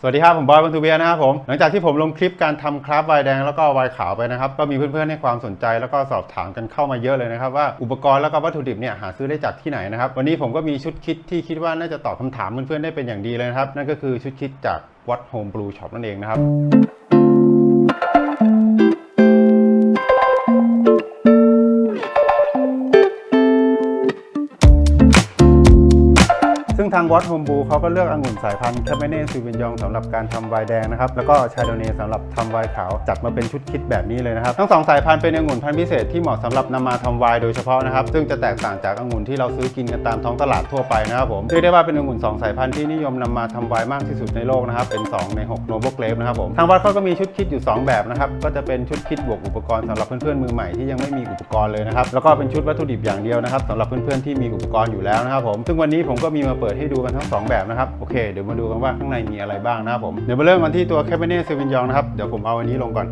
สวัสดีครับ ผมบอยบันทูเบียนะครับผม หลังจากที่ผมลงคลิปการทำคราฟไวน์แดงแล้วก็ไวน์ขาวไปนะครับ ก็มีเพื่อนๆ ให้ความสนใจแล้วก็สอบถามกันเข้ามาเยอะเลยนะครับ ว่าอุปกรณ์แล้วก็วัตถุดิบเนี่ยหาซื้อได้จากที่ไหนนะครับ วันนี้ผมก็มีชุดคิดที่คิดว่าน่าจะตอบคำถามเพื่อนๆได้เป็นอย่างดีเลยนะครับ นั่นก็คือชุดคิดจากวัดโฮมบลูช็อปนั่นเองนะครับ ทางวอตโฮมบูเขาก็เลือกองุ่นสายพันธุ์แคเบเน่ซูวินยองสำหรับการทำไวน์แดงนะครับ แล้วก็ชาโดเน่สำหรับทำไวน์ขาว จัดมาเป็นชุดคิดแบบนี้เลยนะครับ ทั้งสองสายพันธุ์เป็นองุ่นพันธุ์พิเศษที่เหมาะสำหรับนำมาทำไวน์โดยเฉพาะนะครับ ซึ่งจะแตกต่างจากองุ่นที่เราซื้อกินกันตามท้องตลาดทั่วไปนะครับผมเรียกได้ว่าเป็นองุ่นสองสายพันธุ์ที่นิยมนำมาทำไวน์มากที่สุดในโลกนะครับ เป็น 2 ใน6โนเบิลเกรฟนะครับผม ทางวัดเขาก็มีชุดคิดอยู่ 2 แบบนะครับ ก็จะเป็นชุดคิดบวกอุปกรณ์สำหรับเพื่อนๆมือใหม่ที่ยังไม่มีอุปกรณ์เลยนะครับ แล้วก็เป็นชุดวัตถุดิบอย่างเดียวนะครับสำหรับเพื่อนๆที่มีอุปกรณ์อยู่แล้วนะครับผม ซึ่งวันนี้ผมก็มีมาเปิดให้ดูกันทั้งสองแบบนะครับโอเคเดี๋ยวมาดูกันว่าข้างในมีอะไรบ้างนะครับผมเดี๋ยวมาเริ่มกันที่ตัว Cabernet Sauvignon นะครับเดี๋ยวผมเอาอันนี้ลงก่อน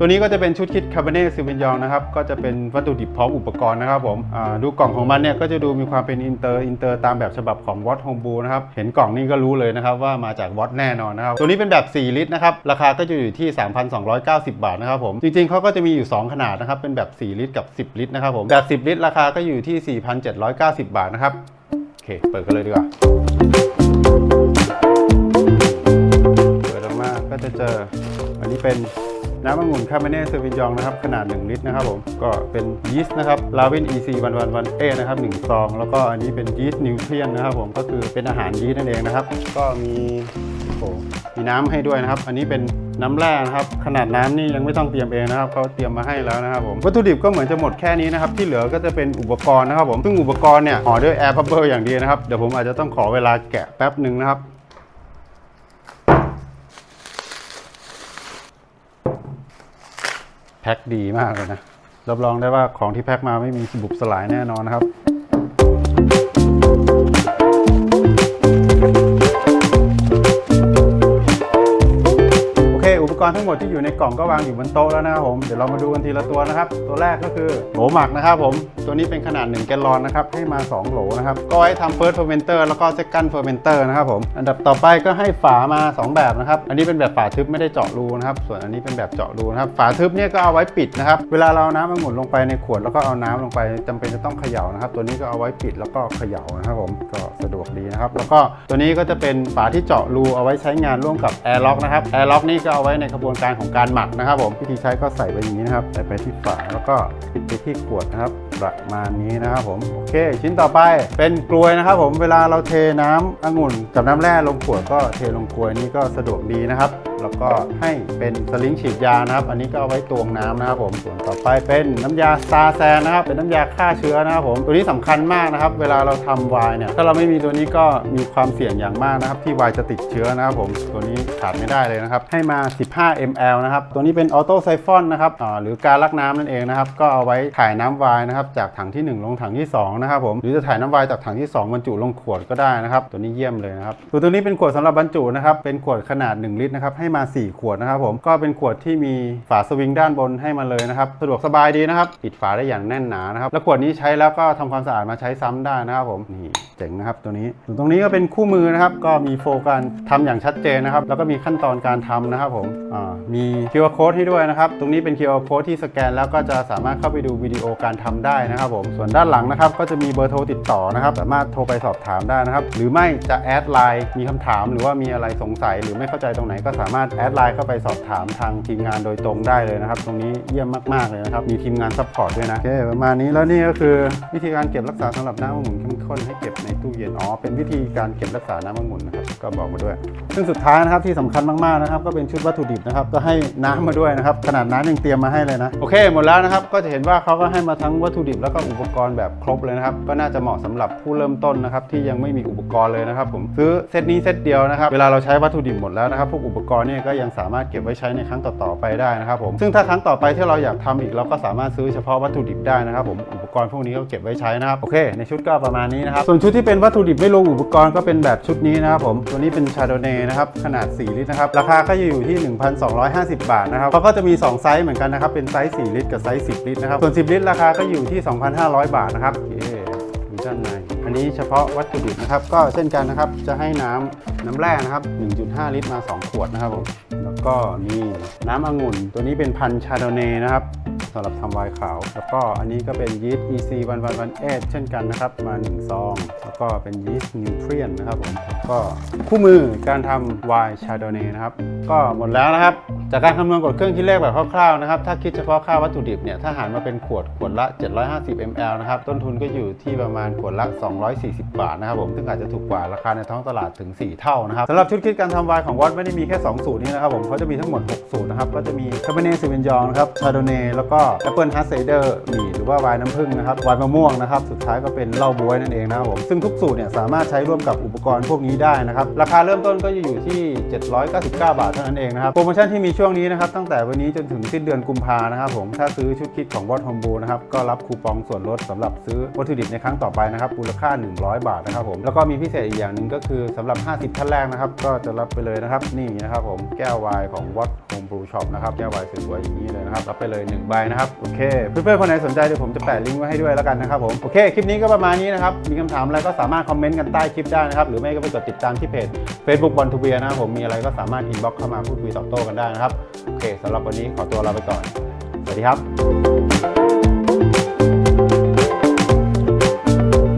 ตัวนี้ก็จะเป็นชุดคิด Cabernet Sauvignon นะครับก็จะเป็นวัตถุดิบพร้อมอุปกรณ์นะครับผมดูกล่องของมันเนี่ยก็จะดูมีความเป็นอินเตอร์อินเตอร์ตามแบบฉบับของ Watt Home Brew นะครับเห็นกล่องนี้ก็รู้เลยนะครับว่ามาจาก Watt แน่นอนนะครับตัวนี้เป็นแบบ 4 ลิตรนะครับราคาก็จะอยู่ที่ 3,290 บาทนะครับผมจริงๆเขาก็จะมีอยู่ 2 ขนาดนะครับเป็นแบบ 4 ลิตรกับ 10 ลิตรนะครับผมแบบ 10 ลิตรราคาก็อยู่ที่ 4,790 บาทนะครับ เคเปิดกันเลยดีกว่า เปิดออกมาก็จะเจอ อันนี้เป็นน้ำองุ่นคาเมเน่เซอร์วินยองนะครับ ขนาด 1 ลิตรนะครับผม ก็เป็นยีสต์นะครับลาวิน EC วันวันวันเอนะครับ1ซอง แล้วก็อันนี้เป็นยีสต์นิวเทรียนนะครับผม ก็คือเป็นอาหารยีสต์นั่นเองนะครับ ก็มีโอ้มีน้ำให้ด้วยนะครับ อันนี้เป็น น้ำแร่นะครับ ขนาดน้ำนี่ยังไม่ต้องเตรียมเองนะครับเขาเตรียมมาให้แล้วนะครับผมวัตถุดิบก็เหมือนจะหมดแค่นี้นะครับที่เหลือก็จะเป็นอุปกรณ์นะครับผมซึ่งอุปกรณ์เนี่ยห่อด้วยแอร์พับเบิลอย่างดีนะครับเดี๋ยวผมอาจจะต้องขอเวลาแกะแป๊บหนึ่งนะครับแพ็คดีมากเลยนะรับรองได้ว่าของที่แพ็คมาไม่มีสบุบสลายแน่นอนนะครับ รณ์ทั้งหมดที่อยู่ในกล่องก็วางอยู่บนโต๊ะแล้วนะครับผม เดี๋ยวเรามาดูกันทีละตัวนะครับ ตัวแรกก็คือโหลหมักนะครับผม ตัวนี้เป็นขนาด 1 แกลลอนนะครับ ให้มา 2 โหลนะครับ ก็ไว้ทำเฟิร์สเฟอร์เมนเตอร์แล้วก็เซคันด์เฟอร์เมนเตอร์นะครับผม อันดับต่อไปก็ให้ฝามา 2 แบบนะครับ อันนี้เป็นแบบฝาทึบไม่ได้เจาะรูนะครับ ส่วนอันนี้เป็นแบบเจาะรูนะครับ ฝาทึบเนี่ยก็เอาไว้ปิดนะครับ เวลาเราเอาน้ำองุ่นลงไปในขวดแล้วก็เอาน้ำลงไปจำเป็นจะต้องเขย่านะครับ ตัวนี้ก็เอาไว้ปิดแล้วก็เขย่านะครับผม ก็สะดวกดีนะครับ แล้วก็ตัวนี้ก็จะเป็นฝาที่เจาะรูเอาไว้ใช้งานร่วมกับแอร์ล็อกนะครับ แอร์ล็อกนี่ก็เอาไว้ในกระบวนการของการหมักนะครับ ผมวิธีใช้ก็ใส่ไปอย่างนี้นะครับ ใส่ไปที่ฝาแล้วก็ปิดไปที่ขวดนะครับประมาณนี้นะครับผมโอเค ชิ้นต่อไปเป็นกลวยนะครับ ผมเวลาเราเทน้ำองุ่นกับน้ำแร่ลงขวดก็เทลงกลวยนี้ก็สะดวกดีนะครับ แล้วก็ให้เป็นสลิงฉีดยานะครับ อันนี้ก็เอาไว้ตวงน้ำนะครับผมส่วนต่อไปเป็นน้ำยาซาแซนนะครับ เป็นน้ำยาฆ่าเชื้อนะครับผมตัวนี้สำคัญมากนะครับ เวลาเราทำไวน์เนี่ยถ้าเราไม่มีตัวนี้ก็มีความเสี่ยงอย่างมากนะครับ ที่วน์จะติดเชื้อนะครับผมตัวนี้ขาดไม่ได้เลยนะครับ ให้มา 15 ml นะครับตัวนี้เป็นออโต้ไซฟอนนะครับหรือการลักน้ำนั่นเองนะครับก็เอาไว้ถ่ายน้ำไวน์นะครับจากถังที่ 1 ลงถังที่2นะครับผมหรือจะถ่ายน้ำไวน์จากถังที่ 2 บรรจุลงขวดก็ได้นะครับตัวนี้เยี่ยมเลยนะครับตัวนี้เป็นขวดสำหรับบรรจุนะครับเป็นขวดขนาด 1 ลิตรนะครับให้มา 4 ขวดนะครับผมก็เป็นขวดที่มีฝาสวิงด้านบนให้มาเลยนะครับสะดวกสบายดีนะครับปิดฝาได้อย่างแน่นหนานะครับแล้วขวดนี้ใช้แล้วก็ทำความสะอาดมาใช้ซ้ำได้นะครับผมนี่เจ๋งนะครับตัวนี้ส่วนตรงนี้ก็เป็นคู่มือนะครับก็มีโฟกันทำอย่างชัดเจนนะครับแล้วก็มีขั้นตอนการทำนะครับผมมี QR code ให้ด้วยนะครับตรงนี้เป็น QR code ที่สแกนแล้วก็จะสามารถเข้าไปดูวิดีโอการทำได้นะครับผมส่วนด้านหลังนะครับก็จะมีเบอร์โทรติดต่อนะครับสามารถโทรไปสอบถามได้นะครับหรือไม่จะแอดไลน์มีคำถามหรือว่ามีอะไรสงสัยหรือไม่เข้าใจตรงไหนก็สามารถแอดไลน์เข้าไปสอบถามทางทีมงานโดยตรงได้เลยนะครับ ตรงนี้เยี่ยมมากๆเลยนะครับ มีทีมงานซัพพอร์ตด้วยนะโอเคประมาณนี้แล้วนี่ก็คือวิธีการเก็บรักษาสำหรับน้ำองุ่นเข้มข้นให้เก็บในตู้เย็นอ๋อเป็นวิธีการเก็บรักษาน้ำองุ่นนะครับก็บอกมาด้วย ซึ่งสุดท้ายนะครับที่สำคัญมากๆนะครับ ก็เป็นชุดวัตถุดิบนะครับก็ให้น้ำมาด้วยนะครับขนาดน้ำยังเตรียมมาให้เลยนะโอเค หมดแล้วนะครับก็จะเห็นว่าเขาก็ให้มาทั้งวัตถุดิบแล้วก็อุปกรณ์แบบครบเลยนะครับก็น่าจะเหมาะสำหรับผู้เริ่มต้นนะครับที่ยังไม่มีอุปกรณ์เลยนะครับผมซื้อเซตนี้เซตเดียวนะครับเวลาเราใช้วัตถุดิบหมดแล้วนะครับพวกอุปกรณ์เนี่ยก็ยังสามารถเก็บไว้ใช้ในครั้งต่อๆไปได้นะครับผมซึ่งถ้าครั้งต่อไปที่เราอยากทำอีกเราก็สามารถซื้อเฉพาะวัตถุดิบได้นะครับผมอุปกรณ์พวกนี้ก็เก็บไว้ใช้นะครับโอเค ในชุดก็ประมาณนี้นะครับส่วนชุดที่เป็นวัตถุดิบไม่รวมอุปกรณ์ก็เป็นแบบชุดนี้นะครับผมตัวนี้เป็นชาโดเน่นะครับขนาด 4 ลิตรนะครับราคาก็จะอยู่ที่ 1,250 บาทนะครับเขาก็จะมี 2 ไซส์เหมือนกันนะครับเป็นไซส์ 4 ลิตรกับไซส์ 10 ลิตรนะครับส่วน 10 ลิตรราคาก็อยู่ที่ 2,500 บาทนะครับโอเคดูด้านใน อันนี้เฉพาะวัตถุดิบนะครับ ก็เช่นกันนะครับจะให้น้ำน้ำแร่นะครับ 1.5 ลิตรมา 2 ขวดนะครับผมแล้วก็มีน้ำองุ่น ตัวนี้เป็นพันชาโดเน่นะครับสำหรับทำไวน์ขาว แล้วก็อันนี้ก็เป็นยีสต์ EC 1 1 1 8เช่นกันนะครับ มา 1 ซอง แล้วก็เป็นยีสต์นิวเทรียนนะครับผมแล้วก็คู่มือการทำไวน์ชาโดเน่นะครับ ก็หมดแล้วนะครับ จากการคำนวณกฎเครื่องคิดเลขแบบคร่าวๆนะครับ ถ้าคิดเฉพาะค่าวัตถุดิบเนี่ย ถ้าหารมาเป็นขวดขวดละ 750 ml นะครับ ต้นทุนก็อยู่ที่ประมาณขวดละ 240 บาทนะครับผม ซึ่งอาจจะถูกกว่าราคาในท้องตลาดถึง 4 เท่านะครับสำหรับชุดคิดการทำไวน์ของวอตไม่ได้มีแค่ 2 สูตรนี้นะครับผมเขาจะมีทั้งหมด 6 สูตรนะครับ ก็จะมีคาเบเน่ซิวินยองนะครับ ชาโดเน่แล้วก็แอปเปิลฮัสเซเดอร์มีหรือว่าไวน์น้ำผึ้งนะครับ ไวน์มะม่วงนะครับ สุดท้ายก็เป็นเหล้าบ๊วยนั่นเองนะครับผม ซึ่งทุกสูตรเนี่ยสามารถใช้ร่วมกับอุปกรณ์พวกนี้ได้นะครับ ราคาเริ่มต้นก็จะอยู่ที่ 799 บาทเท่านั้นเองนะครับโปรโมชั่นที่มีช่วงนี้นะครับตั้งแต่วันนี้จนถึงสิ้นเดือนกุมภานะครับผมถ้าซื้อชุดคิดของวอตโฮมบูนะครับก็รับคูปองส่วนลดสำหรับซื้อวัตถุดิบในครั้งต่อไปนะครับมูลค่า 100 บาทนะครับผมแล้วก็มีพิเศษอีกอย่างหนึ่งก็คือสำหรับ 50 ท่านแรกนะครับก็จะรับไปเลยนะครับนี่นะครับผมแก้วไวน์ของวอตโฮมบูช็อปนะครับแก้วไวน์สวยๆอย่างนี้เลยนะครับรับไปเลย1ใบนะครับโอเคเพื่อนๆคนไหนสนใจเดี๋ยวผมจะแปะลิงก์ไว้ให้ด้วยแล้วกันนะครับผมโอเคคลิปนี้ก็ประมาณนี้นะครับมีคำถามอะไรก็สามารถคอมเมนต์กันใต้คลิปได้นะครับหรือไม่ก็ไปกดติดตามที่เพจ Facebook บอลทูเบียนะครับผมมีอะไรก็สามารถอินบ็อกเข้ามาพูดคุยตอบโต้กันได้นะครับ โอเคสำหรับวันนี้ขอตัวลาไปก่อน สวัสดีครับ